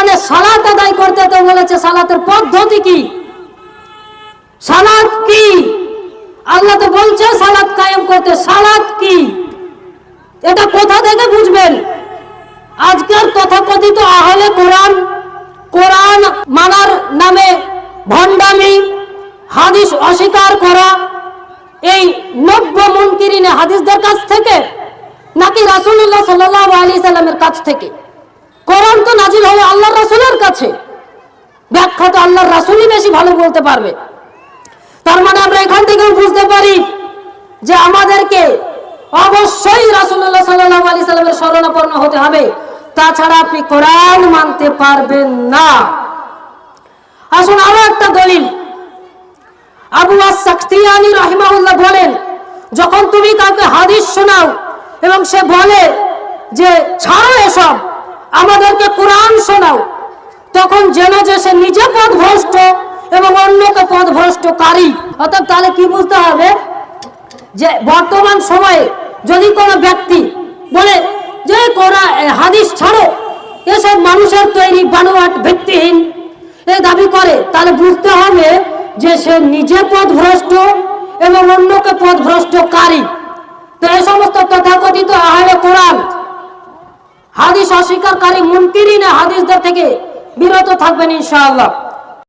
কোরআনে সালাত আদায় করতে তো বলেছে, সালাতের পদ্ধতি কি? সালাত কি? আল্লাহ তো বলছে সালাত কায়েম করতে, সালাত কি? এটা কোথা থেকে বুঝবেন? আজকের তথাকথিত আহলে কোরআন কোরআন মানার নামে ভণ্ডামি, হাদিস অস্বীকার করা, এই নব্য মুনকিরিনে হাদিসদের কাছ থেকে নাকি রাসূলুল্লাহ সাল্লাল্লাহু আলাইহি সাল্লামের কাছ থেকে? তো নাজিল হলো আল্লাহর রাসূলের কাছে। ব্যাখ্যা তো আল্লাহর রাসূলই বেশি ভালো বলতে পারবে। তার মানে আমরা এখান থেকেও বুঝতে পারি যে আমাদেরকে অবশ্যই রাসূলুল্লাহ সাল্লাল্লাহু আলাইহি সাল্লামের শরণাপন্ন হতে হবে। তাছাড়া আপনি কোরআন মানতে পারবেন না। আসুন আরও একটা দলিল। আবু সাকতিয়ানি রহিমাউল্লাহ বলেন, যখন তুমি কাউকে হাদিস শোনাও এবং সে বলে যে, ছাড়ো এসব। আমাদেরকে কোরআন শোনাও। তখন যেন যে সে নিজে পথভ্রষ্ট এবং অন্যকে পথভ্রষ্টকারী। অর্থাৎ তাহলে কি বুঝতে হবে? যে বর্তমান সময়ে যদি কোনো ব্যক্তি বলে যে কোরআন হাদিস ছাড়ো, এসব মানুষের তৈরি বানোয়াট ভিত্তিহীন। এ দাবি করে, তাহলে বুঝতে হবে যে সে নিজে পথভ্রষ্ট এবং অন্যকে পথভ্রষ্টকারী। তো এ সমস্ত তথাকথিত আহলে কোরআন হাদিস অস্বীকারী মন্ত্রী হাদিসদের থেকে বিরত থাকবেন ইনশাআল্লাহ।